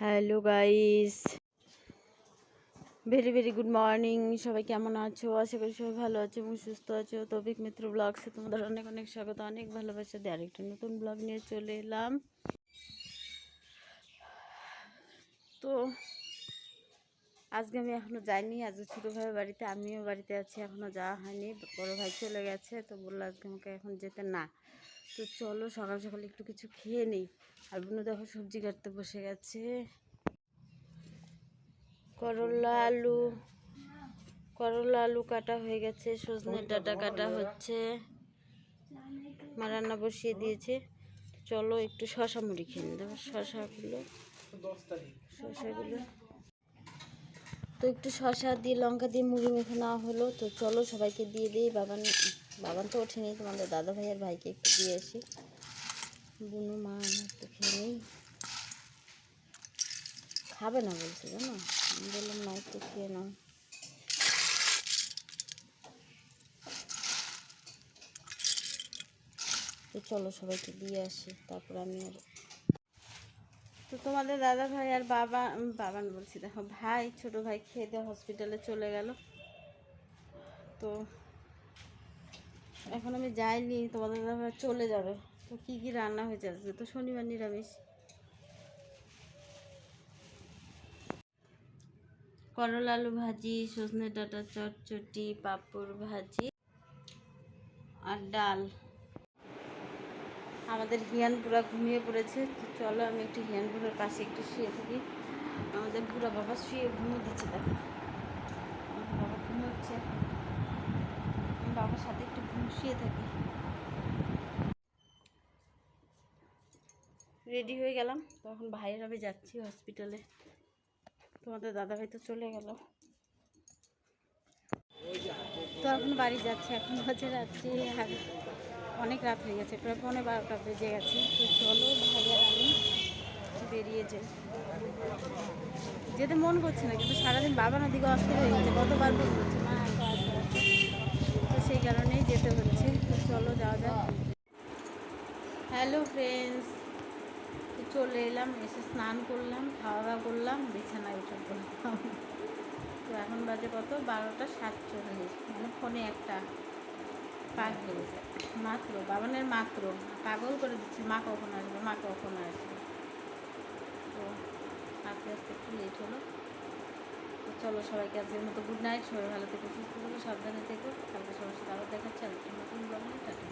Hello guys. Very very good morning সবাই কেমন আছো? আশা করি সবাই ভালো আছো এবং সুস্থ আছো। তবিক মিত্র ব্লগসে তোমাদের অনেক অনেক স্বাগত, অনেক ভালোবাসা। দিয়ে আরেকটা নতুন ব্লগ নিয়ে চলে এলাম। তো আজকে আমি এখনও যাইনি আজকে ছোটো ভাইয়ের বাড়িতে আমিও বাড়িতে আছি এখনও যাওয়া হয়নি বড় ভাই চলে গেছে তো বলল আজকে আমাকে এখন যেতে না। তো চলো সকাল সকাল একটু কিছু খেয়ে নিই। আর বুনু দেখো সবজি কাটতে বসে গেছে। করলা আলু করলা আলু কাটা হয়ে গেছে সজনে ডাটা কাটা হচ্ছে। মা রান্না বসিয়ে দিয়েছে। চলো একটু শশা মুড়ি খেয়ে নিই দেখো শশাগুলো শশাগুলো তো একটু শশা দিয়ে, লঙ্কা দিয়ে মুড়ি মেখে নেওয়া হলো। তো চলো সবাইকে দিয়ে দিই। বাবান বাবান তো ওঠেনি, তোমাদের দাদা ভাই আর ভাইকে একটু দিয়ে আসি। বুনু, মা একটু খেয়ে নিই। খাবে না বলছে, জানো? আমি বললাম না একটু খেয়ে নাও। তো চলো সবাইকে দিয়ে আসি। তারপর আমি আর তো তোমাদের দাদা ভাই আর বাবা বাবান বলছি, দেখো, ভাই, ছোট ভাই খেয়ে দিয়ে হসপিটালে চলে গেল। তো এখন আমি যাইনি, তোমাদের দাদা ভাই চলে যাবে। তো কী কী রান্না হয়েছে আজকে? তো শনিবার নিরামিষ। করলা আলু ভাজি, সজনে ডাঁটা চটচটি, পাঁপড় ভাজি আর ডাল। আমাদের হিয়ানপুরা ঘুমিয়ে পড়েছে, তো চলো আমি একটু হিয়ান হিয়ানপুরার পাশে একটু শুয়ে থাকি। আমাদের বুড়া বাবা শুয়ে ঘুমিয়ে দিচ্ছে দেখো। আমার বাবা ঘুমোচ্ছে। বাবার সাথে একটু ঘুম শুয়ে থাকি। রেডি হয়ে গেলাম। তখন ভাইয়ের আমি যাচ্ছি হসপিটালে। তোমাদের দাদাভাই তো চলে গেল। তো এখন বাড়ি যাচ্ছে, এখন বাজে রাত্রি আর অনেক রাত হয়ে গেছে, প্রায় পৌনে বারোটা বেজে গেছে। তো চলো ভাই আর আমি বেরিয়ে যাই। যেতে মন করছে না, কিন্তু সারাদিন বাবার দিকে অস্থির হয়ে গেছে কতবার ফোন করছে মা। তো সেই কারণেই যেতে হচ্ছে। তো চলো যাওয়া যাক। হ্যালো ফ্রেন্ডস চলে এলাম, এসে স্নান করলাম খাওয়া দাওয়া করলাম, বিছানায় উঠে পড়লাম। তো এখন বাজে কত? বারোটা সাতচল্লিশ মানে ফোনে একটা। লেগেছে মাত্র, বাবানের মাত্র। পাগল করে দিচ্ছে, মা কখন আসবে, মা কখন আসবে? তো আস্তে আস্তে একটু লেট হলো। তো চলো সবাইকে আজকের মতো গুড নাইট সবাই ভালো থেকো, সুস্থ থেকো, সাবধানে থেকো। কালকে সবার সাথে দেখাচ্ছে আর নতুন ব্লগে টাটা।